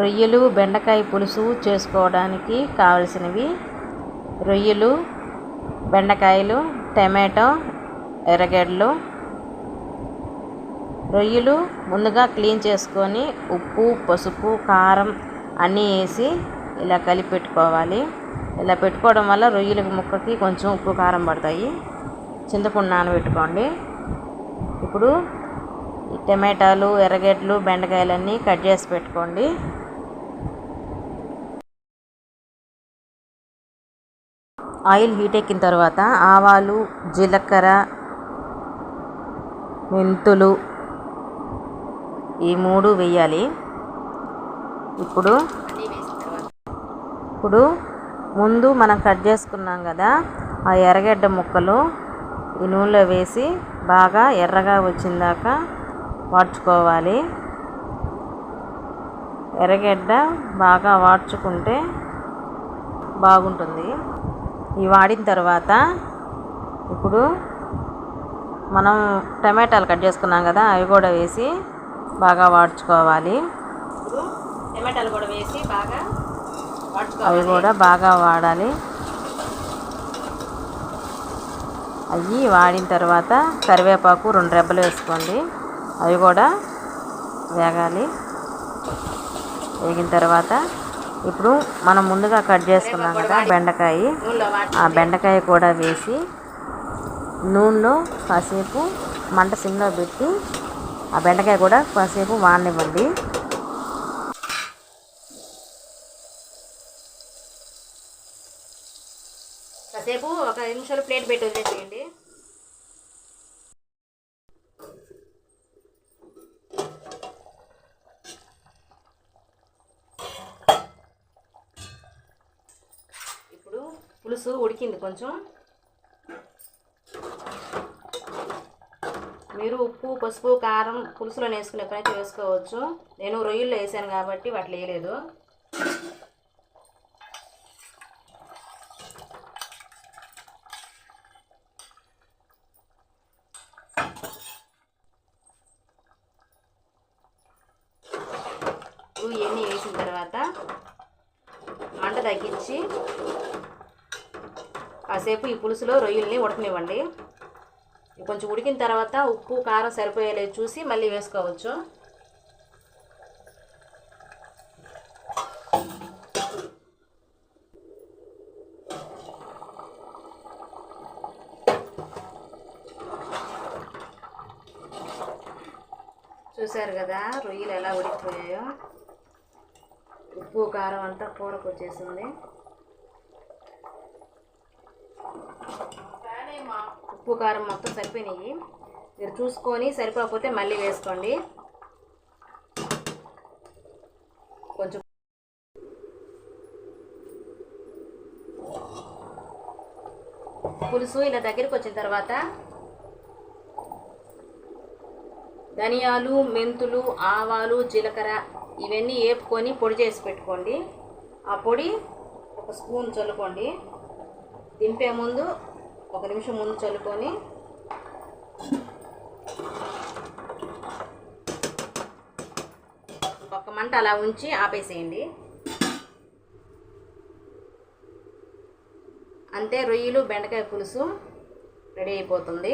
రొయ్యలు బెండకాయ పులుసు చేసుకోవడానికి కావలసినవి. రొయ్యలు బెండకాయలు టమాటో ఎర్రగడ్డలు. రొయ్యలు ముందుగా క్లీన్ చేసుకొని ఉప్పు పసుపు కారం అన్నీ వేసి ఇలా కలిపి పెట్టుకోవాలి. ఇలా పెట్టుకోవడం వల్ల రొయ్యల ముక్కకి కొంచెం ఉప్పు కారం పడతాయి. చింతపండు నానబెట్టుకోండి. ఇప్పుడు టమాటాలు ఎర్రగడ్డలు బెండకాయలన్నీ కట్ చేసి పెట్టుకోండి. ఆయిల్ హీట్ ఎక్కిన తర్వాత ఆవాలు జీలకర్ర మెంతులు ఈ మూడు వేయాలి. ఇప్పుడు ఇప్పుడు ముందు మనం కట్ చేసుకున్నాం కదా ఆ ఎర్రగడ్డ ముక్కలు ఈ నూనెలో వేసి బాగా ఎర్రగా వచ్చిందాక వాడ్చుకోవాలి ఎర్రగడ్డ బాగా వాడ్చుకుంటే బాగుంటుంది. ఇవి వాడిన తర్వాత ఇప్పుడు మనం టమాటాలు కట్ చేసుకున్నాం కదా అవి కూడా వేసి బాగా వాడ్చుకోవాలి టమాటాలు కూడా వేసి బాగా అవి కూడా బాగా వాడాలి. అవి వాడిన తర్వాత కరివేపాకు రెండు రెబ్బలు వేసుకోండి. అవి కూడా వేగాలి. వేగిన తర్వాత ఇప్పుడు మనం ముందుగా కట్ చేసుకున్నాం కదా బెండకాయ. ఆ బెండకాయ కూడా వేసి నూనెలో కాసేపు మంట సిమ్లో పెట్టి ఆ బెండకాయ కూడా కాసేపు వాడనివ్వండి. కాసేపు ఒక నిమిషాలు ప్లేట్ పెట్టి వదిలేసేయండి ఇప్పుడు పులుసు ఉడికింది కొంచెం. మీరు ఉప్పు పసుపు కారం పులుసులో వేసుకుని ఎప్పుడైతే వేసుకోవచ్చు నేను రొయ్యల్లో వేసాను కాబట్టి వాటిలో వేయలేదు. ఇవన్నీ వేసిన తర్వాత మంట తగ్గించి కాసేపు ఈ పులుసులో రొయ్యల్ని ఉడకనివ్వండి. కొంచెం ఉడికిన తర్వాత ఉప్పు కారం సరిపోయేలా చూసి మళ్ళీ వేసుకోవచ్చు. చూశారు కదా రొయ్యలు ఎలా ఉడికిపోయాయో? ఉప్పు కారం అంతా కూరకు వచ్చేసింది. ఉప్పు కారం మొత్తం సరిపోయినాయి. మీరు చూసుకొని సరిపోకపోతే మళ్ళీ వేసుకోండి. కొంచెం పులుసు ఇలా దగ్గరికి వచ్చిన తర్వాత ధనియాలు మెంతులు ఆవాలు జీలకర్ర ఇవన్నీ వేపుకొని పొడి చేసి పెట్టుకోండి. ఆ పొడి ఒక స్పూన్ చల్లుకోండి. దింపే ముందు ఒక నిమిషం ముందు చల్లుకొని ఒక మంట అలా ఉంచి ఆపేసేయండి. అంతే రొయ్యలు బెండకాయ పులుసు రెడీ అయిపోతుంది.